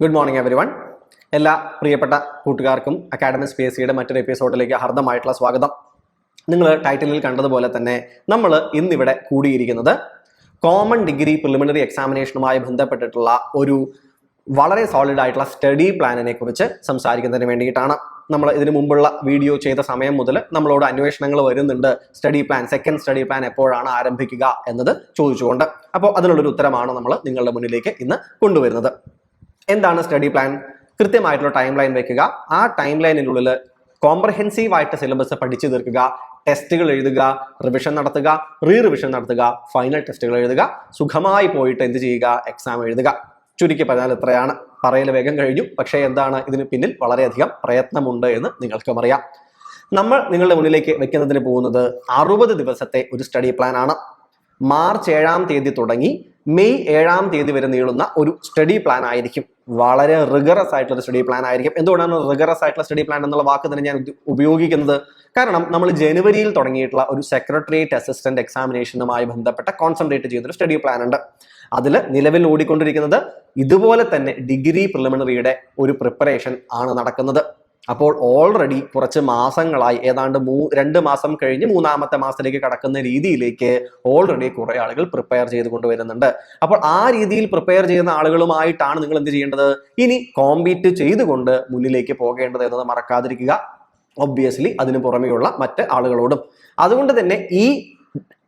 Good morning every one എല്ലാ പ്രിയപ്പെട്ട കൂട്ടുകാർക്കും അക്കാഡമിക് സ്പേസിയുടെ സിയുടെ മറ്റൊരു എപ്പിസോഡിലേക്ക് ഹർദ്ദമായിട്ടുള്ള സ്വാഗതം. നിങ്ങൾ ടൈറ്റിലിൽ കണ്ടതുപോലെ തന്നെ നമ്മൾ ഇന്നിവിടെ കൂടിയിരിക്കുന്നത് കോമൺ ഡിഗ്രി പ്രിലിമിനറി എക്സാമിനേഷനുമായി ബന്ധപ്പെട്ടിട്ടുള്ള ഒരു വളരെ സോളിഡ് ആയിട്ടുള്ള സ്റ്റഡി പ്ലാനിനെ കുറിച്ച് സംസാരിക്കുന്നതിന് വേണ്ടിയിട്ടാണ് നമ്മൾ ഇതിനു മുമ്പുള്ള വീഡിയോ ചെയ്ത സമയം മുതൽ നമ്മളോട് അന്വേഷണങ്ങൾ വരുന്നുണ്ട്. Study plan second study plan എപ്പോഴാണ് ആരംഭിക്കുക എന്നത് ചോദിച്ചുകൊണ്ട്. അപ്പോൾ അതിനുള്ളൊരു ഉത്തരമാണ് നമ്മൾ നിങ്ങളുടെ മുന്നിലേക്ക് ഇന്ന് കൊണ്ടുവരുന്നത്. എന്താണ് സ്റ്റഡി പ്ലാൻ കൃത്യമായിട്ടുള്ള ടൈം ലൈൻ വെക്കുക. ആ ടൈം ലൈനിനുള്ളിൽ കോംപ്രഹെൻസീവ് ആയിട്ട് സിലബസ് പഠിച്ചു തീർക്കുക. ടെസ്റ്റുകൾ എഴുതുക റിവിഷൻ നടത്തുക റീ റിവിഷൻ നടത്തുക ഫൈനൽ ടെസ്റ്റുകൾ എഴുതുക. സുഖമായി പോയിട്ട് എന്ത് ചെയ്യുക? എക്സാം എഴുതുക. ചുരുക്കി പറഞ്ഞാൽ ഇത്രയാണ്. പറയൽ വേഗം കഴിഞ്ഞു. പക്ഷേ എന്താണ് ഇതിന് പിന്നിൽ വളരെയധികം പ്രയത്നമുണ്ട് എന്ന് നിങ്ങൾക്കും അറിയാം. നമ്മൾ നിങ്ങളുടെ മുന്നിലേക്ക് വെക്കുന്നതിന് പോകുന്നത് അറുപത് ദിവസത്തെ ഒരു സ്റ്റഡി പ്ലാൻ ആണ്. മാർച്ച് ഏഴാം തീയതി തുടങ്ങി മെയ് ഏഴാം തീയതി വരെ നീളുന്ന ഒരു സ്റ്റഡി പ്ലാൻ ആയിരിക്കും. വളരെ റിഗറസ് ആയിട്ടുള്ള സ്റ്റഡി പ്ലാൻ ആയിരിക്കും. എന്തുകൊണ്ടാണ് റിഗറസ് ആയിട്ടുള്ള സ്റ്റഡി പ്ലാൻ എന്നുള്ള വാക്ക് തന്നെ ഞാൻ ഉപയോഗിക്കുന്നത്? കാരണം നമ്മൾ ജനുവരിയിൽ തുടങ്ങിയിട്ടുള്ള ഒരു സെക്രട്ടേറിയറ്റ് അസിസ്റ്റന്റ് എക്സാമിനേഷനുമായി ബന്ധപ്പെട്ട കോൺസെൻട്രേറ്റ് ഒരു സ്റ്റഡി പ്ലാൻ ഉണ്ട്. അതിൽ നിലവിൽ ഓടിക്കൊണ്ടിരിക്കുന്നത് ഇതുപോലെ തന്നെ ഡിഗ്രി പ്രിലിമിനറിയുടെ ഒരു പ്രിപ്പറേഷൻ ആണ് നടക്കുന്നത്. അപ്പോൾ ഓൾറെഡി കുറച്ച് മാസങ്ങളായി ഏതാണ്ട് മൂ രണ്ട് മാസം കഴിഞ്ഞ് മൂന്നാമത്തെ മാസത്തിലേക്ക് കടക്കുന്ന രീതിയിലേക്ക് ഓൾറെഡി കുറെ ആളുകൾ പ്രിപ്പയർ ചെയ്ത് കൊണ്ടുവരുന്നുണ്ട് അപ്പോൾ ആ രീതിയിൽ പ്രിപ്പയർ ചെയ്യുന്ന ആളുകളുമായിട്ടാണ് നിങ്ങൾ എന്ത് ചെയ്യേണ്ടത്? ഇനി കോമ്പീറ്റ് ചെയ്തുകൊണ്ട് മുന്നിലേക്ക് പോകേണ്ടത് എന്നത് മറക്കാതിരിക്കുക. ഒബ്വിയസ്ലി അതിന് പുറമെയുള്ള മറ്റ് ആളുകളോടും. അതുകൊണ്ട് തന്നെ ഈ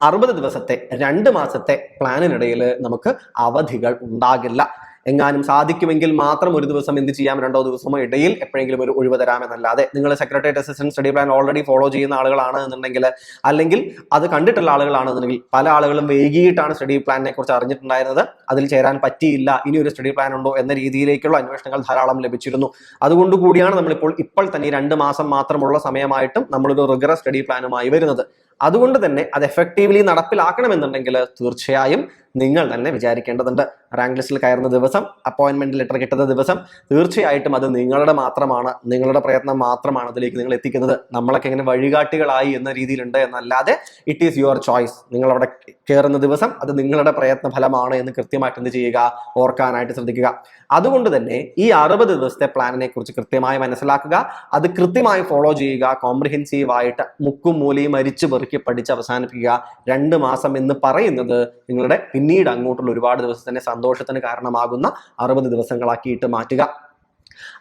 അറുപത് ദിവസത്തെ രണ്ട് മാസത്തെ പ്ലാനിനിടയിൽ നമുക്ക് അവധികൾ ഉണ്ടാകില്ല. എങ്ങാനും സാധിക്കുമെങ്കിൽ മാത്രം ഒരു ദിവസം എന്ത് ചെയ്യാം? രണ്ടോ ദിവസമോ ഇടയിൽ എപ്പോഴെങ്കിലും ഒരു ഒഴിവ് തരാമെന്നല്ലാതെ നിങ്ങൾ secretariat assistant study plan already follow ചെയ്യുന്ന ആളുകളാണ് എന്നുണ്ടെങ്കിൽ അല്ലെങ്കിൽ അത് കണ്ടിട്ടുള്ള ആളുകളാണെന്നുണ്ടെങ്കിൽ പല ആളുകളും വൈകിയിട്ടാണ് സ്റ്റഡി പ്ലാനിനെ കുറിച്ച് അറിഞ്ഞിട്ടുണ്ടായിരുന്നത്. അതിൽ ചേരാൻ പറ്റിയില്ല. ഇനി ഒരു സ്റ്റഡി പ്ലാൻ ഉണ്ടോ എന്ന രീതിയിലേക്കുള്ള അന്വേഷണങ്ങൾ ധാരാളം ലഭിച്ചിരുന്നു. അതുകൊണ്ട് കൂടിയാണ് നമ്മളിപ്പോൾ ഇപ്പോൾ തന്നെ രണ്ട് മാസം മാത്രമുള്ള സമയമായിട്ടും നമ്മളൊരു റിഗറസ് സ്റ്റഡി പ്ലാനുമായി വരുന്നത്. അതുകൊണ്ട് തന്നെ അത് എഫക്റ്റീവ്ലി നടപ്പിലാക്കണമെന്നുണ്ടെങ്കിൽ തീർച്ചയായും നിങ്ങൾ തന്നെ വിചാരിക്കേണ്ടതുണ്ട്. റാങ്ക് ലിസ്റ്റിൽ കയറുന്ന ദിവസം അപ്പോയിൻമെന്റ് ലെറ്റർ കിട്ടുന്ന ദിവസം തീർച്ചയായിട്ടും അത് നിങ്ങളുടെ മാത്രമാണ്. നിങ്ങളുടെ പ്രയത്നം മാത്രമാണ് അതിലേക്ക് നിങ്ങൾ എത്തിക്കുന്നത്. നമ്മളൊക്കെ ഇങ്ങനെ വഴികാട്ടികളായി എന്ന രീതിയിലുണ്ട് എന്നല്ലാതെ ഇറ്റ് ഈസ് യുവർ ചോയ്സ് നിങ്ങൾ അവിടെ കയറുന്ന ദിവസം അത് നിങ്ങളുടെ പ്രയത്ന ഫലമാണ് എന്ന് കൃത്യമായിട്ട് എന്ത് ചെയ്യുക? ഓർക്കാനായിട്ട് ശ്രദ്ധിക്കുക. അതുകൊണ്ട് തന്നെ ഈ അറുപത് ദിവസത്തെ പ്ലാനിനെ കുറിച്ച് കൃത്യമായി മനസ്സിലാക്കുക. അത് കൃത്യമായി ഫോളോ ചെയ്യുക. കോംപ്രിഹെൻസീവ് ആയിട്ട് മുക്കും മൂലയും അരിച്ചു പെറുക്കി പഠിച്ച് അവസാനിപ്പിക്കുക. രണ്ട് മാസം എന്ന് പറയുന്നത് നിങ്ങളുടെ പിന്നീട് അങ്ങോട്ടുള്ള ഒരുപാട് ദിവസത്തിന്റെ സന്തോഷത്തിന് കാരണമാകുന്ന അറുപത് ദിവസങ്ങളാക്കിയിട്ട് മാറ്റുക.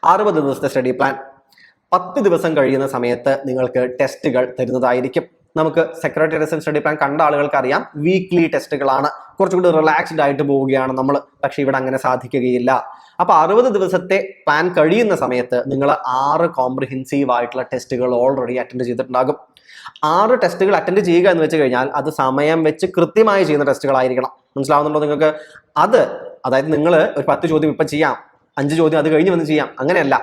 അറുപത് ദിവസത്തെ സ്റ്റഡി പ്ലാൻ പത്ത് ദിവസം കഴിയുന്ന സമയത്ത് നിങ്ങൾക്ക് ടെസ്റ്റുകൾ തരുന്നതായിരിക്കും. നമുക്ക് സെക്രട്ടറി സ്റ്റഡി പ്ലാൻ കണ്ട ആളുകൾക്ക് അറിയാം. വീക്ക്ലി ടെസ്റ്റുകളാണ് കുറച്ചുകൂടി റിലാക്സ്ഡ് ആയിട്ട് പോവുകയാണ് നമ്മൾ. പക്ഷേ ഇവിടെ അങ്ങനെ സാധിക്കുകയില്ല. അപ്പൊ അറുപത് ദിവസത്തെ പ്ലാൻ കഴിയുന്ന സമയത്ത് നിങ്ങൾ ആറ് കോംപ്രിഹെൻസീവ് ആയിട്ടുള്ള ടെസ്റ്റുകൾ ഓൾറെഡി അറ്റൻഡ് ചെയ്തിട്ടുണ്ടാകും. ആറ് ടെസ്റ്റുകൾ അറ്റൻഡ് ചെയ്യുക എന്ന് വെച്ച് കഴിഞ്ഞാൽ അത് സമയം വെച്ച് കൃത്യമായി ചെയ്യുന്ന ടെസ്റ്റുകളായിരിക്കണം മനസ്സിലാവുന്നുണ്ടോ നിങ്ങൾക്ക്? അത് അതായത് നിങ്ങൾ ഒരു പത്ത് ചോദ്യം ഇപ്പം ചെയ്യാം അഞ്ച് ചോദ്യം അത് കഴിഞ്ഞ് വന്ന് ചെയ്യാം അങ്ങനെയല്ല.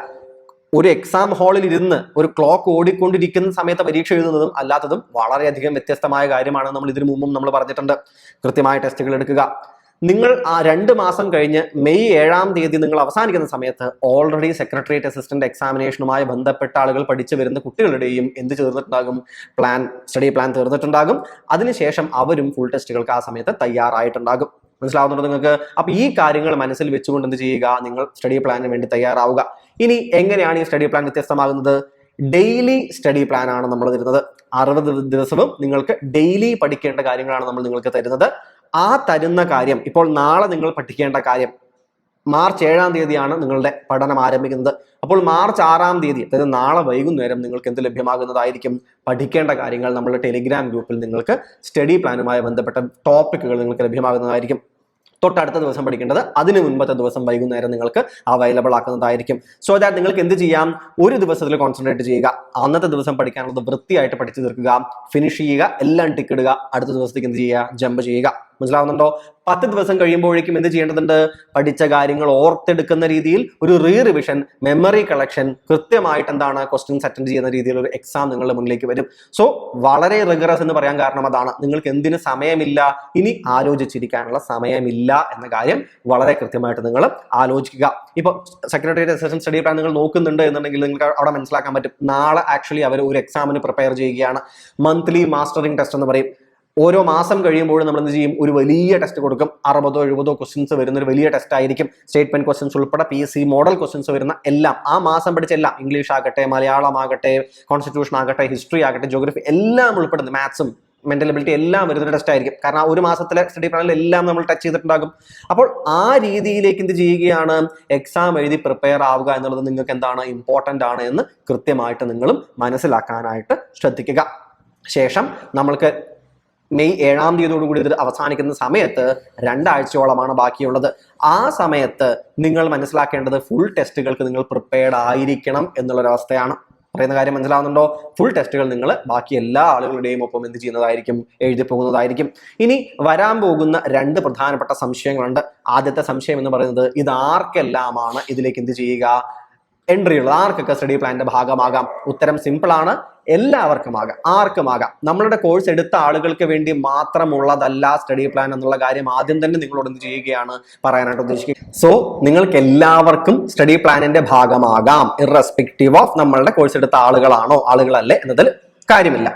ഒരു എക്സാം ഹാളിൽ ഇരുന്ന് ഒരു ക്ലോക്ക് ഓടിക്കൊണ്ടിരിക്കുന്ന സമയത്ത് പരീക്ഷ എഴുതുന്നതും അല്ലാത്തതും വളരെയധികം വ്യത്യസ്തമായ കാര്യമാണ് നമ്മൾ ഇതിനു മുമ്പും നമ്മൾ പറഞ്ഞിട്ടുണ്ട്. കൃത്യമായ ടെസ്റ്റുകൾ എടുക്കുക. നിങ്ങൾ ആ രണ്ട് മാസം കഴിഞ്ഞ് മെയ് ഏഴാം തീയതി നിങ്ങൾ അവസാനിക്കുന്ന സമയത്ത് ഓൾറെഡി സെക്രട്ടേറിയറ്റ് അസിസ്റ്റന്റ് എക്സാമിനേഷനുമായി ബന്ധപ്പെട്ട ആളുകൾ പഠിച്ചു വരുന്ന കുട്ടികളുടെയും എന്ത് ചേർന്നിട്ടുണ്ടാകും പ്ലാൻ സ്റ്റഡി പ്ലാൻ തീർന്നിട്ടുണ്ടാകും. അതിനുശേഷം അവരും ഫുൾ ടെസ്റ്റുകൾക്ക് ആ സമയത്ത് തയ്യാറായിട്ടുണ്ടാകും. മനസ്സിലാവുന്നുണ്ടോ നിങ്ങൾക്ക്? അപ്പൊ ഈ കാര്യങ്ങൾ മനസ്സിൽ വെച്ചുകൊണ്ട് എന്ത് ചെയ്യുക? നിങ്ങൾ സ്റ്റഡി പ്ലാനിന് വേണ്ടി തയ്യാറാവുക. ഇനി എങ്ങനെയാണ് ഈ സ്റ്റഡി പ്ലാൻ വ്യത്യസ്തമാകുന്നത്? ഡെയിലി സ്റ്റഡി പ്ലാൻ ആണ് നമ്മൾ തരുന്നത്. അറുപത് ദിവസവും നിങ്ങൾക്ക് ഡെയിലി പഠിക്കേണ്ട കാര്യങ്ങളാണ് നമ്മൾ നിങ്ങൾക്ക് തരുന്നത്. ആ തരുന്ന കാര്യം ഇപ്പോൾ നാളെ നിങ്ങൾ പഠിക്കേണ്ട കാര്യം മാർച്ച് ഏഴാം തീയതിയാണ് നിങ്ങളുടെ പഠനം ആരംഭിക്കുന്നത്. അപ്പോൾ മാർച്ച് ആറാം തീയതി അതായത് നാളെ വൈകുന്നേരം നിങ്ങൾക്ക് എന്ത് ലഭ്യമാകുന്നതായിരിക്കും? പഠിക്കേണ്ട കാര്യങ്ങൾ നമ്മുടെ ടെലിഗ്രാം ഗ്രൂപ്പിൽ നിങ്ങൾക്ക് സ്റ്റഡി പ്ലാനുമായി ബന്ധപ്പെട്ട ടോപ്പിക്കുകൾ നിങ്ങൾക്ക് ലഭ്യമാകുന്നതായിരിക്കും. തൊട്ടടുത്ത ദിവസം പഠിക്കേണ്ടത് അതിന് മുൻപത്തെ ദിവസം വൈകുന്നേരം നിങ്ങൾക്ക് അവൈലബിൾ ആക്കുന്നതായിരിക്കും. സോ ദാറ്റ് നിങ്ങൾക്ക് എന്ത് ചെയ്യാം? ഒരു ദിവസത്തിൽ കോൺസെൻട്രേറ്റ് ചെയ്യുക. അന്നത്തെ ദിവസം പഠിക്കാനുള്ളത് വൃത്തിയായിട്ട് പഠിച്ചു തീർക്കുക. ഫിനിഷ് ചെയ്യുക. എല്ലാം ടിക്കിടുക അടുത്ത ദിവസത്തേക്ക് എന്ത് ചെയ്യുക? ജമ്പ് ചെയ്യുക. മനസ്സിലാവുന്നുണ്ടോ? പത്ത് ദിവസം കഴിയുമ്പോഴേക്കും എന്ത് ചെയ്യേണ്ടതുണ്ട്? പഠിച്ച കാര്യങ്ങൾ ഓർത്തെടുക്കുന്ന രീതിയിൽ ഒരു റീ റിവിഷൻ മെമ്മറി കളക്ഷൻ കൃത്യമായിട്ട് എന്താണ് ക്വസ്റ്റ്യൻസ് അറ്റൻഡ് ചെയ്യുന്ന രീതിയിൽ ഒരു എക്സാം നിങ്ങളുടെ മുന്നിലേക്ക് വരും. സോ വളരെ റിഗറസ് എന്ന് പറയാൻ കാരണം അതാണ്. നിങ്ങൾക്ക് എന്തിന് സമയമില്ല? ഇനി ആലോചിച്ചിരിക്കാനുള്ള സമയമില്ല എന്ന കാര്യം വളരെ കൃത്യമായിട്ട് നിങ്ങൾ ആലോചിക്കുക. ഇപ്പൊ സെക്രട്ടേറിയറ്റ് അസിസ്റ്റന്റ് സ്റ്റഡി പ്ലാൻ നിങ്ങൾ നോക്കുന്നുണ്ട് എന്നുണ്ടെങ്കിൽ നിങ്ങൾക്ക് അവിടെ മനസ്സിലാക്കാൻ പറ്റും. നാളെ ആക്ച്വലി അവർ ഒരു എക്സാമിന് പ്രിപ്പയർ ചെയ്യുകയാണ്. മന്ത്ലി മാസ്റ്ററിംഗ് ടെസ്റ്റ് എന്ന് പറയും. ഓരോ മാസം കഴിയുമ്പോഴും നമ്മൾ എന്ത് ചെയ്യും? ഒരു വലിയ ടെസ്റ്റ് കൊടുക്കും. അറുപതോ എഴുപതോ ക്വസ്റ്റ്യൻസ് വരുന്ന ഒരു വലിയ ടെസ്റ്റ് ആയിരിക്കും. സ്റ്റേറ്റ്മെന്റ് ക്വസ്റ്റ്യൻസ് ഉൾപ്പെടെ P S C model questions വരുന്ന എല്ലാം ആ മാസം പഠിച്ച എല്ലാം ഇംഗ്ലീഷ് ആകട്ടെ മലയാളം ആകട്ടെ കോൺസ്റ്റിറ്റ്യൂഷൻ ആകട്ടെ ഹിസ്റ്ററി ആകട്ടെ ജോഗ്രഫി എല്ലാം ഉൾപ്പെടുന്നു മാത്സും മെന്റൽ എബിലിറ്റി എല്ലാം വരുന്ന ടെസ്റ്റ് ആയിരിക്കും. കാരണം ആ ഒരു മാസത്തിലെ സ്റ്റഡി പ്ലാനിൽ എല്ലാം നമ്മൾ ടച്ച് ചെയ്തിട്ടുണ്ടാകും. അപ്പോൾ ആ രീതിയിലേക്ക് എന്ത് ചെയ്യുകയാണ്? എക്സാം എഴുതി പ്രിപ്പയർ ആവുക എന്നുള്ളത് നിങ്ങൾക്ക് എന്താണ്? ഇമ്പോർട്ടന്റ് ആണ് എന്ന് കൃത്യമായിട്ട് നിങ്ങളും മനസ്സിലാക്കാനായിട്ട് ശ്രദ്ധിക്കുക. ശേഷം നമ്മൾക്ക് മെയ് ഏഴാം തീയതിയോടുകൂടി ഇത് അവസാനിക്കുന്ന സമയത്ത് രണ്ടാഴ്ചയോളമാണ് ബാക്കിയുള്ളത്. ആ സമയത്ത് നിങ്ങൾ മനസ്സിലാക്കേണ്ടത് ഫുൾ ടെസ്റ്റുകൾക്ക് നിങ്ങൾ പ്രിപ്പയർഡ് ആയിരിക്കണം എന്നുള്ളൊരവസ്ഥയാണ്. പറയുന്ന കാര്യം മനസ്സിലാവുന്നുണ്ടോ? ഫുൾ ടെസ്റ്റുകൾ നിങ്ങൾ ബാക്കി എല്ലാ ആളുകളുടെയും ഒപ്പം എന്ത് ചെയ്യുന്നതായിരിക്കും? എഴുതി പോകുന്നതായിരിക്കും. ഇനി വരാൻ പോകുന്ന രണ്ട് പ്രധാനപ്പെട്ട സംശയങ്ങളുണ്ട്. ആദ്യത്തെ സംശയം എന്ന് പറയുന്നത് ഇത് ആർക്കെല്ലാമാണ് ഇതിലേക്ക് എന്ത് ചെയ്യുക? എൻട്രി ഉള്ളത് ആർക്കൊക്കെ സ്റ്റഡി പ്ലാനിന്റെ ഭാഗമാകാം? ഉത്തരം സിമ്പിൾ ആണ്. എല്ലാവർക്കും ആകാം. ആർക്കും ആകാം. നമ്മളുടെ കോഴ്സ് എടുത്ത ആളുകൾക്ക് വേണ്ടി മാത്രമുള്ളതല്ല സ്റ്റഡി പ്ലാൻ എന്നുള്ള കാര്യം ആദ്യം തന്നെ നിങ്ങളോട് എന്ത് ചെയ്യുകയാണ് പറയാനായിട്ട് ഉദ്ദേശിക്കുക സോ നിങ്ങൾക്ക് എല്ലാവർക്കും സ്റ്റഡി പ്ലാനിന്റെ ഭാഗമാകാം. ഇറസ്പെക്റ്റീവ് ഓഫ് നമ്മളുടെ കോഴ്സ് എടുത്ത ആളുകളാണോ ആളുകളല്ലേ എന്നതിൽ കാര്യമില്ല.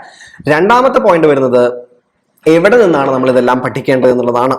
രണ്ടാമത്തെ പോയിന്റ് വരുന്നത് എവിടെ നിന്നാണ് നമ്മൾ ഇതെല്ലാം പഠിക്കേണ്ടത് എന്നുള്ളതാണ്.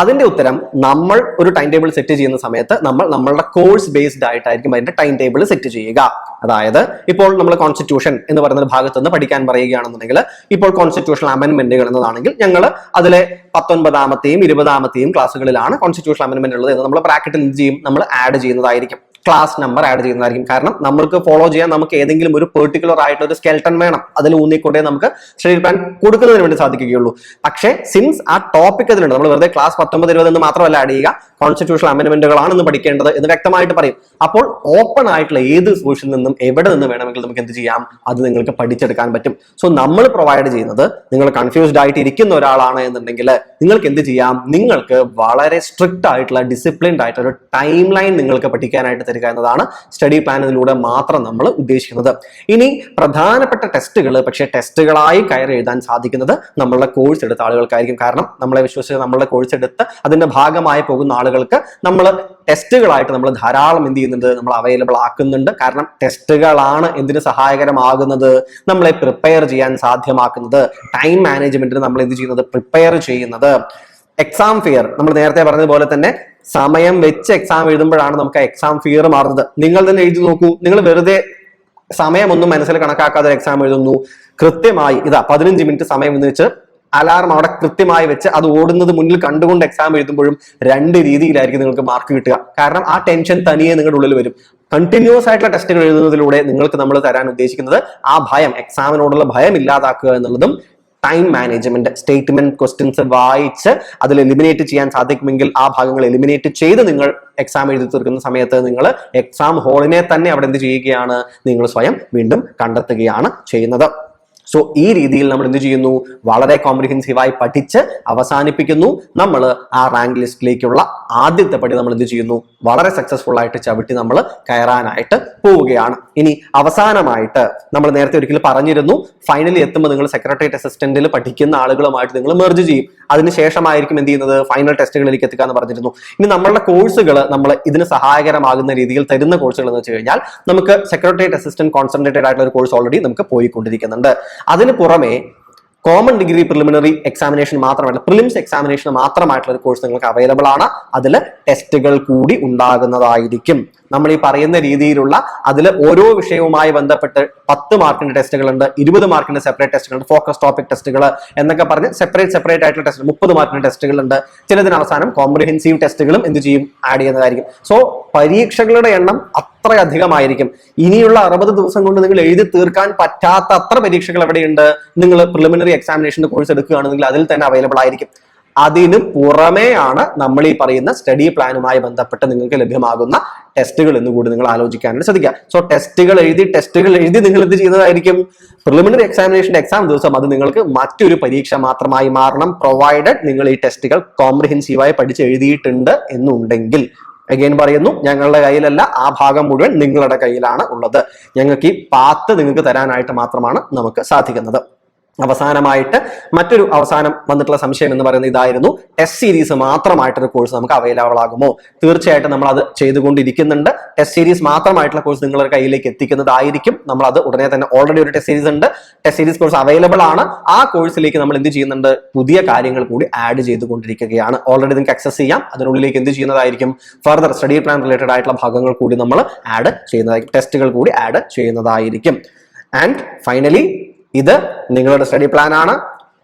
അതിന്റെ ഉത്തരം നമ്മൾ ഒരു ടൈം ടേബിൾ സെറ്റ് ചെയ്യുന്ന സമയത്ത് നമ്മൾ നമ്മളുടെ കോഴ്സ് ബേസ്ഡ് ആയിട്ടായിരിക്കും അതിന്റെ ടൈം ടേബിൾ സെറ്റ് ചെയ്യുക. അതായത് ഇപ്പോൾ നമ്മൾ കോൺസ്റ്റിറ്റ്യൂഷൻ എന്ന് പറയുന്ന ഭാഗത്ത് നിന്ന് പഠിക്കാൻ പറയുകയാണെന്നുണ്ടെങ്കിൽ ഇപ്പോൾ കോൺസ്റ്റിറ്റ്യൂഷണൽ അമെന്റ്മെന്റുകൾ എന്നതാണെങ്കിൽ ഞങ്ങൾ അതിലെ പത്തൊൻപതാമത്തെയും ഇരുപതാമത്തെയും ക്ലാസ്സുകളിലാണ് കോൺസ്റ്റിറ്റ്യൂഷണൽ അമെന്റ്മെന്റ് ഉള്ളത് എന്ന് നമ്മൾ ബ്രാക്കറ്റിൽ ചെയ്യും? നമ്മൾ ആഡ് ചെയ്യുന്നതായിരിക്കും. ക്ലാസ് നമ്പർ ആഡ് ചെയ്യുന്നതായിരിക്കും. കാരണം നമ്മൾക്ക് ഫോളോ ചെയ്യാൻ നമുക്ക് ഏതെങ്കിലും ഒരു പെർട്ടിക്കുലർ ആയിട്ട് ഒരു സ്കെൽട്ടൺ വേണം. അതിൽ ഊന്നിക്കൊണ്ടേ നമുക്ക് സ്റ്റഡി പ്ലാൻ കൊടുക്കുന്നതിന് വേണ്ടി സാധിക്കുകയുള്ളൂ. പക്ഷേ സിൻസ് ആ ടോപ്പിക് അതിലുണ്ട് നമ്മൾ വെറുതെ ക്ലാസ് പത്തൊമ്പത് ഇരുപത് എന്ന് മാത്രമല്ല ആഡ് ചെയ്യുക കോൺസ്റ്റിറ്റ്യൂഷണൽ അമെന്റ്മെന്റുകളാണ് പഠിക്കേണ്ടത് എന്ന് വ്യക്തമായിട്ട് പറയും. അപ്പോൾ ഓപ്പൺ ആയിട്ടുള്ള ഏത് സോഷ്യൽ നിന്നും എവിടെ നിന്ന് വേണമെങ്കിലും നമുക്ക് എന്ത് ചെയ്യാം? അത് നിങ്ങൾക്ക് പഠിച്ചെടുക്കാൻ പറ്റും. സോ നമ്മൾ പ്രൊവൈഡ് ചെയ്യുന്നത് നിങ്ങൾ കൺഫ്യൂസ്ഡ് ആയിട്ട് ഇരിക്കുന്ന ഒരാളാണ് എന്നുണ്ടെങ്കിൽ നിങ്ങൾക്ക് എന്ത് ചെയ്യാം? നിങ്ങൾക്ക് വളരെ സ്ട്രിക്റ്റ് ആയിട്ടുള്ള ഡിസിപ്ലിൻഡ് ആയിട്ടുള്ള ഒരു ടൈം ലൈൻ നിങ്ങൾക്ക് പഠിക്കാനായിട്ട് തരിക എന്നതാണ് സ്റ്റഡി പ്ലാനിലൂടെ മാത്രം നമ്മൾ ഉദ്ദേശിക്കുന്നത്. ഇനി പ്രധാനപ്പെട്ട ടെസ്റ്റുകൾ പക്ഷേ ടെസ്റ്റുകളായി കയറി എഴുതാൻ സാധിക്കുന്നത് നമ്മളുടെ കോഴ്സ് എടുത്ത ആളുകൾക്കായിരിക്കും. കാരണം നമ്മളെ വിശ്വസിച്ച് നമ്മളുടെ കോഴ്സ് എടുത്ത് അതിന്റെ ഭാഗമായി പോകുന്ന ആളുകൾക്ക് നമ്മൾ ടെസ്റ്റുകളായിട്ട് നമ്മൾ ധാരാളം എന്ത് ചെയ്യുന്നുണ്ട് നമ്മൾ അവൈലബിൾ ആക്കുന്നുണ്ട്. കാരണം ടെസ്റ്റുകളാണ് എന്തിന് സഹായകരമാകുന്നത് നമ്മളെ പ്രിപ്പയർ ചെയ്യാൻ സാധ്യമാക്കുന്നത്. ടൈം മാനേജ്മെന്റിന് നമ്മൾ എന്ത് ചെയ്യുന്നത്? പ്രിപ്പയർ ചെയ്യുന്നത്. എക്സാം ഫിയർ നമ്മൾ നേരത്തെ പറഞ്ഞതുപോലെ തന്നെ സമയം വെച്ച് എക്സാം എഴുതുമ്പോഴാണ് നമുക്ക് എക്സാം ഫിയർ മാറുന്നത്. നിങ്ങൾ തന്നെ എഴുതി നോക്കൂ. നിങ്ങൾ വെറുതെ സമയമൊന്നും മനസ്സിൽ കണക്കാക്കാതെ എക്സാം എഴുതുന്നു. കൃത്യമായി ഇതാ പതിനഞ്ച് മിനിറ്റ് സമയം എന്ന് വെച്ച് അലാറം അവിടെ കൃത്യമായി വെച്ച് അത് ഓടുന്നത് മുന്നിൽ കണ്ടുകൊണ്ട് എക്സാം എഴുതുമ്പോഴും രണ്ട് രീതിയിലായിരിക്കും നിങ്ങൾക്ക് മാർക്ക് കിട്ടുക. കാരണം ആ ടെൻഷൻ തനിയെ നിങ്ങളുടെ ഉള്ളിൽ വരും. കണ്ടിന്യൂസ് ആയിട്ടുള്ള ടെസ്റ്റുകൾ എഴുതുന്നതിലൂടെ നിങ്ങൾക്ക് നമ്മൾ തരാൻ ഉദ്ദേശിക്കുന്നത് ആ ഭയം എക്സാമിനോടുള്ള ഭയം ഇല്ലാതാക്കുക എന്നുള്ളതും ടൈം മാനേജ്മെന്റ് സ്റ്റേറ്റ്മെന്റ് ക്വസ്റ്റ്യൻസ് വായിച്ച് അതിൽ എലിമിനേറ്റ് ചെയ്യാൻ സാധിക്കുമെങ്കിൽ ആ ഭാഗങ്ങൾ എലിമിനേറ്റ് ചെയ്ത് നിങ്ങൾ എക്സാം എഴുതി തീർക്കുന്ന സമയത്ത് നിങ്ങൾ എക്സാം ഹോളിനെ തന്നെ അവിടെ എന്ത് ചെയ്യുകയാണ്? നിങ്ങൾ സ്വയം വീണ്ടും കണ്ടെത്തുകയാണ് ചെയ്യുന്നത്. സോ ഈ രീതിയിൽ നമ്മൾ എന്ത് ചെയ്യുന്നു? വളരെ കോംപ്രിഹെൻസീവായി പഠിച്ച് അവസാനിപ്പിക്കുന്നു. നമ്മൾ ആ റാങ്ക് ലിസ്റ്റിലേക്കുള്ള ആദ്യത്തെ പടി നമ്മൾ എന്ത് ചെയ്യുന്നു? വളരെ സക്സസ്ഫുൾ ആയിട്ട് ചവിട്ടി നമ്മൾ കയറാനായിട്ട് പോവുകയാണ്. ഇനി അവസാനമായിട്ട് നമ്മൾ നേരത്തെ ഒരിക്കൽ പറഞ്ഞിരുന്നു ഫൈനലി എത്തുമ്പോൾ നിങ്ങൾ സെക്രട്ടേറിയറ്റ് അസിസ്റ്റന്റിൽ പഠിക്കുന്ന ആളുകളുമായിട്ട് നിങ്ങൾ മെർജ് ചെയ്യും. അതിനുശേഷമായിരിക്കും എന്ത് ചെയ്യുന്നത്? ഫൈനൽ ടെസ്റ്റുകളിലേക്ക് എത്തുക എന്ന് പറഞ്ഞിരുന്നു. ഇനി നമ്മളുടെ കോഴ്സുകൾ നമ്മൾ ഇതിന് സഹായകരമാകുന്ന രീതിയിൽ തരുന്ന കോഴ്സുകൾ എന്ന് വെച്ച് കഴിഞ്ഞാൽ നമുക്ക് സെക്രട്ടേറിയറ്റ് അസിസ്റ്റന്റ് കോൺസെൻട്രേറ്റഡ് ആയിട്ടുള്ള ഒരു കോഴ്സ് ഓൾറെഡി നമുക്ക് പോയിക്കൊണ്ടിരിക്കുന്നുണ്ട്. അതിന് പുറമെ കോമൺ ഡിഗ്രി പ്രിലിമിനറി എക്സാമിനേഷൻ മാത്രമല്ല പ്രിലിംസ് എക്സാമിനേഷൻ മാത്രമായിട്ടുള്ള ഒരു കോഴ്സ് നിങ്ങൾക്ക് അവൈലബിൾ ആണ്. അതിൽ ടെസ്റ്റുകൾ കൂടി ഉണ്ടാകുന്നതായിരിക്കും. നമ്മൾ ഈ പറയുന്ന രീതിയിലുള്ള അതിൽ ഓരോ വിഷയവുമായി ബന്ധപ്പെട്ട് പത്ത് മാർക്കിന്റെ ടെസ്റ്റുകളുണ്ട് ഇരുപത് മാർക്കിന്റെ സെപ്പറേറ്റ് ടെസ്റ്റുകളുണ്ട് ഫോക്കസ് ടോപ്പിക് ടെസ്റ്റുകൾ എന്നൊക്കെ പറഞ്ഞ് സെപ്പറേറ്റ് സെപ്പറേറ്റ് ആയിട്ടുള്ള ടെസ്റ്റ് മുപ്പത് മാർക്കിന്റെ ടെസ്റ്റുകളുണ്ട്. ചിലതിന് അവസാനം കോംപ്രിഹെൻസീവ് ടെസ്റ്റുകളും എന്ത് ചെയ്യും? ആഡ് ചെയ്യുന്നതായിരിക്കും. സോ പരീക്ഷകളുടെ എണ്ണം അത്രയധികമായിരിക്കും. ഇനിയുള്ള അറുപത് ദിവസം കൊണ്ട് നിങ്ങൾ എഴുതി തീർക്കാൻ പറ്റാത്ത അത്ര പരീക്ഷകൾ എവിടെയുണ്ട്? നിങ്ങൾ പ്രിലിമിനറി എക്സാമിനേഷന്റെ കോഴ്സ് എടുക്കുകയാണെങ്കിൽ അതിൽ തന്നെ അവൈലബിൾ ആയിരിക്കും. അതിന് പുറമേയാണ് നമ്മൾ ഈ പറയുന്ന സ്റ്റഡി പ്ലാനുമായി ബന്ധപ്പെട്ട് നിങ്ങൾക്ക് ലഭ്യമാകുന്ന ടെസ്റ്റുകൾ എന്ന് കൂടി നിങ്ങൾ ആലോചിക്കാനായിട്ട് ശ്രദ്ധിക്കുക. സോ ടെസ്റ്റുകൾ എഴുതി ടെസ്റ്റുകൾ എഴുതി നിങ്ങൾ എന്ത് ചെയ്യുന്നതായിരിക്കും? പ്രിലിമിനറി എക്സാമിനേഷന്റെ എക്സാം ദിവസം അത് നിങ്ങൾക്ക് മറ്റൊരു പരീക്ഷ മാത്രമായി മാറണം. പ്രൊവൈഡഡ് നിങ്ങൾ ഈ ടെസ്റ്റുകൾ കോംപ്രിഹെൻസീവായി പഠിച്ച് എഴുതിയിട്ടുണ്ട് എന്നുണ്ടെങ്കിൽ. അഗൈൻ പറയുന്നു ഞങ്ങളുടെ കയ്യിലല്ല ആ ഭാഗം മുഴുവൻ നിങ്ങളുടെ കയ്യിലാണ് ഉള്ളത്. ഞങ്ങൾക്ക് ഈ പാത്ത് നിങ്ങൾക്ക് തരാനായിട്ട് മാത്രമാണ് നമുക്ക് സാധിക്കുന്നത്. അവസാനമായിട്ട് മറ്റൊരു അവസാനം വന്നിട്ടുള്ള സംശയം എന്ന് പറയുന്നത് ഇതായിരുന്നു. ടെസ്റ്റ് സീരീസ് മാത്രമായിട്ടൊരു കോഴ്സ് നമുക്ക് അവൈലബിൾ ആകുമോ? തീർച്ചയായിട്ടും നമ്മൾ അത് ചെയ്തുകൊണ്ടിരിക്കുന്നുണ്ട്. ടെസ്റ്റ് സീരീസ് മാത്രമായിട്ടുള്ള കോഴ്സ് നിങ്ങളുടെ കയ്യിലേക്ക് എത്തിക്കുന്നതായിരിക്കും. നമ്മൾ അത് ഉടനെ തന്നെ ഓൾറെഡി ഒരു ടെസ്റ്റ് സീരീസ് ഉണ്ട്. ടെസ്റ്റ് സീരീസ് കോഴ്സ് അവൈലബിൾ ആണ്. ആ കോഴ്സിലേക്ക് നമ്മൾ എന്ത് ചെയ്യുന്നുണ്ട്? പുതിയ കാര്യങ്ങൾ കൂടി ആഡ് ചെയ്തുകൊണ്ടിരിക്കുകയാണ്. ഓൾറെഡി നിങ്ങൾക്ക് അക്സസ് ചെയ്യാം. അതിനുള്ളിലേക്ക് എന്ത് ചെയ്യുന്നതായിരിക്കും? ഫർദർ സ്റ്റഡി പ്ലാൻ റിലേറ്റഡ് ആയിട്ടുള്ള ഭാഗങ്ങൾ കൂടി നമ്മൾ ആഡ് ചെയ്യുന്നതായിരിക്കും. ടെസ്റ്റുകൾ കൂടി ആഡ് ചെയ്യുന്നതായിരിക്കും. ആൻഡ് ഫൈനലി ഇത് നിങ്ങളുടെ സ്റ്റഡി പ്ലാൻ ആണ്.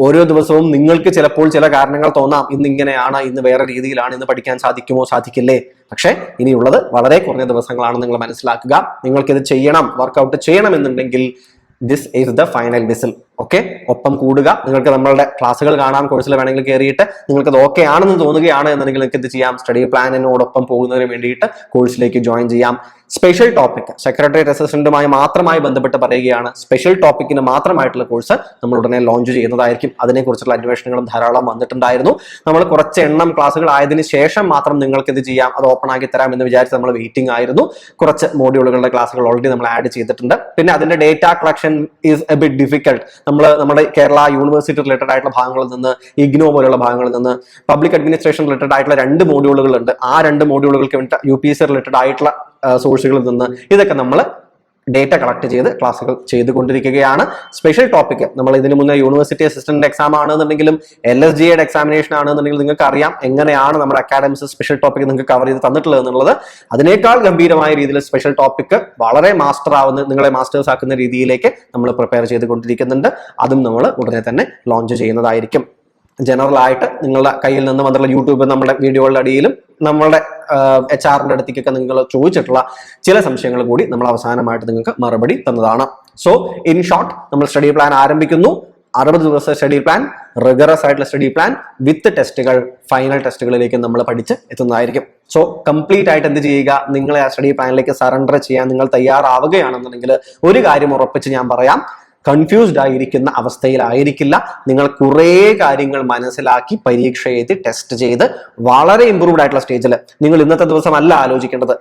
ഓരോ ദിവസവും നിങ്ങൾക്ക് ചിലപ്പോൾ ചില കാരണങ്ങൾ തോന്നാം. ഇന്ന് ഇങ്ങനെയാണ് ഇന്ന് വേറെ രീതിയിലാണ് ഇന്ന് പഠിക്കാൻ സാധിക്കുമോ സാധിക്കില്ലേ? പക്ഷേ ഇനിയുള്ളത് വളരെ കുറഞ്ഞ ദിവസങ്ങളാണ് നിങ്ങൾ മനസ്സിലാക്കുക. നിങ്ങൾക്കിത് ചെയ്യണം വർക്കൗട്ട് ചെയ്യണം എന്നുണ്ടെങ്കിൽ this is the final whistle okay ഒപ്പം കൂടുക. നിങ്ങൾക്ക് നമ്മളുടെ ക്ലാസ്സുകൾ കാണാം കോഴ്സിൽ വേണമെങ്കിൽ കയറിയിട്ട് നിങ്ങൾക്ക് അത് ഓക്കെ ആണെന്ന് തോന്നുകയാണ് എന്നുണ്ടെങ്കിൽ നിങ്ങൾക്ക് എന്ത് ചെയ്യാം? സ്റ്റഡി പ്ലാനിനോടൊപ്പം പോകുന്നതിന് വേണ്ടിയിട്ട് കോഴ്സിലേക്ക് ജോയിൻ ചെയ്യാം. സ്പെഷ്യൽ ടോപ്പിക് സെക്രട്ടറി അസിസ്റ്റന്റുമായി മാത്രമായി ബന്ധപ്പെട്ട് പറയുകയാണ്. സ്പെഷ്യൽ ടോപ്പിക്കിന് മാത്രമായിട്ടുള്ള കോഴ്സ് നമ്മൾ ഉടനെ ലോഞ്ച് ചെയ്യുന്നതായിരിക്കും. അതിനെക്കുറിച്ചുള്ള അന്വേഷണങ്ങളും ധാരാളം വന്നിട്ടുണ്ടായിരുന്നു. നമ്മൾ കുറച്ച് എണ്ണം ക്ലാസ്സുകൾ ആയതിനു ശേഷം മാത്രം നിങ്ങൾക്ക് ഇത് ചെയ്യാം? അത് ഓപ്പൺ ആക്കി തരാം എന്ന് വിചാരിച്ച് നമ്മൾ വെയിറ്റിംഗ് ആയിരുന്നു. കുറച്ച് മോഡ്യൂളുകളുടെ ക്ലാസ്സുകൾ ഓൾറെഡി നമ്മൾ ആഡ് ചെയ്തിട്ടുണ്ട്. പിന്നെ അതിന്റെ data collection is a bit difficult നമ്മൾ നമ്മുടെ കേരള യൂണിവേഴ്സിറ്റി റിലേറ്റഡ് ആയിട്ടുള്ള ഭാഗങ്ങളിൽ നിന്ന് ഇഗ്നോ പോലുള്ള ഭാഗങ്ങളിൽ നിന്ന് പബ്ലിക് അഡ്മിനിസ്ട്രേഷൻ റിലേറ്റഡ് ആയിട്ടുള്ള രണ്ട് മോഡ്യൂളുകൾ ഉണ്ട് ആ രണ്ട് മോഡ്യൂളുകൾക്ക് വേണ്ടി U P S C related ആയിട്ടുള്ള സോഴ്സുകളിൽ നിന്ന് ഇതൊക്കെ നമ്മൾ ഡേറ്റ കളക്ട് ചെയ്ത് ക്ലാസ്സുകൾ ചെയ്തുകൊണ്ടിരിക്കുകയാണ്. സ്പെഷ്യൽ ടോപ്പിക് നമ്മൾ ഇതിന് മുന്നേ യൂണിവേഴ്സിറ്റി അസിസ്റ്റന്റ് എക്സാം ആണെന്നുണ്ടെങ്കിലും എൽ എസ് ജിയുടെ എക്സാമിനേഷൻ ആണെന്നുണ്ടെങ്കിൽ നിങ്ങൾക്ക് അറിയാം എങ്ങനെയാണ് നമ്മുടെ അക്കാഡമിക്സ് സ്പെഷ്യൽ ടോപ്പിക് നിങ്ങൾക്ക് കവർ ചെയ്ത് തന്നിട്ടുള്ളത് എന്നുള്ളത്. അതിനേക്കാൾ ഗംഭീരമായ രീതിയിൽ സ്പെഷ്യൽ ടോപ്പിക് വളരെ മാസ്റ്റർ ആവുന്ന നിങ്ങളെ മാസ്റ്റേഴ്സ് ആക്കുന്ന രീതിയിലേക്ക് നമ്മൾ പ്രിപ്പയർ ചെയ്തുകൊണ്ടിരിക്കുന്നുണ്ട്. അതും നമ്മൾ ഉടനെ തന്നെ ലോഞ്ച് ചെയ്യുന്നതായിരിക്കും. ജനറൽ ആയിട്ട് നിങ്ങളുടെ കയ്യിൽ നിന്ന് വന്നിട്ടുള്ള യൂട്യൂബ് നമ്മുടെ വീഡിയോകളുടെ അടിയിലും നമ്മളുടെ എച്ച് ആറിന്റെ അടുത്തേക്കൊക്കെ നിങ്ങൾ ചോദിച്ചിട്ടുള്ള ചില സംശയങ്ങൾ കൂടി നമ്മൾ അവസാനമായിട്ട് നിങ്ങൾക്ക് മറുപടി തന്നതാണ്. സോ ഇൻ ഷോർട്ട് നമ്മൾ സ്റ്റഡി പ്ലാൻ ആരംഭിക്കുന്നു. അറുപത് ദിവസത്തെ സ്റ്റഡി പ്ലാൻ റിഗറസ് ആയിട്ടുള്ള സ്റ്റഡി പ്ലാൻ വിത്ത് ടെസ്റ്റുകൾ ഫൈനൽ ടെസ്റ്റുകളിലേക്ക് നമ്മൾ പഠിച്ച് എത്തുന്നതായിരിക്കും. സോ കംപ്ലീറ്റ് ആയിട്ട് എന്ത് ചെയ്യുക? നിങ്ങളെ ആ സ്റ്റഡി പ്ലാനിലേക്ക് സറണ്ടർ ചെയ്യാൻ നിങ്ങൾ തയ്യാറാവുകയാണെന്നുണ്ടെങ്കിൽ ഒരു കാര്യം ഉറപ്പിച്ച് ഞാൻ പറയാം. കൺഫ്യൂസ്ഡ് ആയിരിക്കുന്ന അവസ്ഥയിലായിരിക്കില്ല. നിങ്ങൾ കുറേ കാര്യങ്ങൾ മനസ്സിലാക്കി പരീക്ഷ എഴുതി ടെസ്റ്റ് ചെയ്ത് വളരെ ഇമ്പ്രൂവ്ഡ് ആയിട്ടുള്ള സ്റ്റേജിൽ നിങ്ങൾ ഇന്നത്തെ ദിവസമല്ല ആലോചിക്കേണ്ടത്.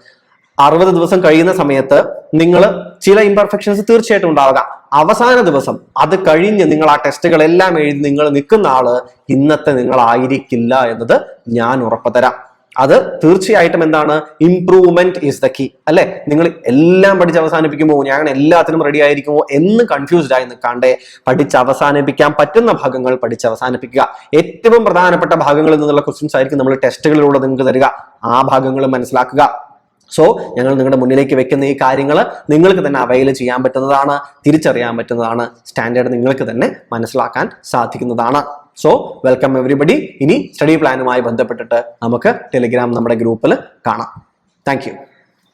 അറുപത് ദിവസം കഴിയുന്ന സമയത്ത് നിങ്ങൾ ചില ഇംപെർഫെക്ഷൻസ് തീർച്ചയായിട്ടും ഉണ്ടാവുക. അവസാന ദിവസം അത് കഴിഞ്ഞ് നിങ്ങൾ ആ ടെസ്റ്റുകളെല്ലാം എഴുതി നിങ്ങൾ നിൽക്കുന്ന ആൾ ഇന്നത്തെ നിങ്ങളായിരിക്കില്ല എന്നത് ഞാൻ ഉറപ്പു തരാം അത് തീർച്ചയായിട്ടും എന്താണ്? ഇംപ്രൂവ്മെന്റ് ഈസ് ദ കീ അല്ലെ? നിങ്ങൾ എല്ലാം പഠിച്ച് അവസാനിപ്പിക്കുമോ? ഞാൻ എല്ലാത്തിനും റെഡി ആയിരിക്കുമോ? എന്ന് കൺഫ്യൂസ്ഡ് ആയി നിൽക്കാണ്ടേ പഠിച്ച് അവസാനിപ്പിക്കാൻ പറ്റുന്ന ഭാഗങ്ങൾ പഠിച്ച് അവസാനിപ്പിക്കുക. ഏറ്റവും പ്രധാനപ്പെട്ട ഭാഗങ്ങളിൽ നിന്നുള്ള ക്വസ്റ്റ്യൻസ് ആയിരിക്കും നമ്മൾ ടെസ്റ്റുകളിലൂടെ നിങ്ങൾക്ക് തരിക. ആ ഭാഗങ്ങൾ മനസ്സിലാക്കുക. സോ ഞങ്ങൾ നിങ്ങളുടെ മുന്നിലേക്ക് വെക്കുന്ന ഈ കാര്യങ്ങൾ നിങ്ങൾക്ക് തന്നെ അവൈൽ ചെയ്യാൻ പറ്റുന്നതാണ് തിരിച്ചറിയാൻ പറ്റുന്നതാണ് സ്റ്റാൻഡേർഡ് നിങ്ങൾക്ക് തന്നെ മനസ്സിലാക്കാൻ സാധിക്കുന്നതാണ്. സോ വെൽക്കം എവറിബഡി ഇനി സ്റ്റഡി പ്ലാനുമായി ബന്ധപ്പെട്ടിട്ട് നമുക്ക് ടെലിഗ്രാം നമ്മുടെ ഗ്രൂപ്പിൽ കാണാം. താങ്ക്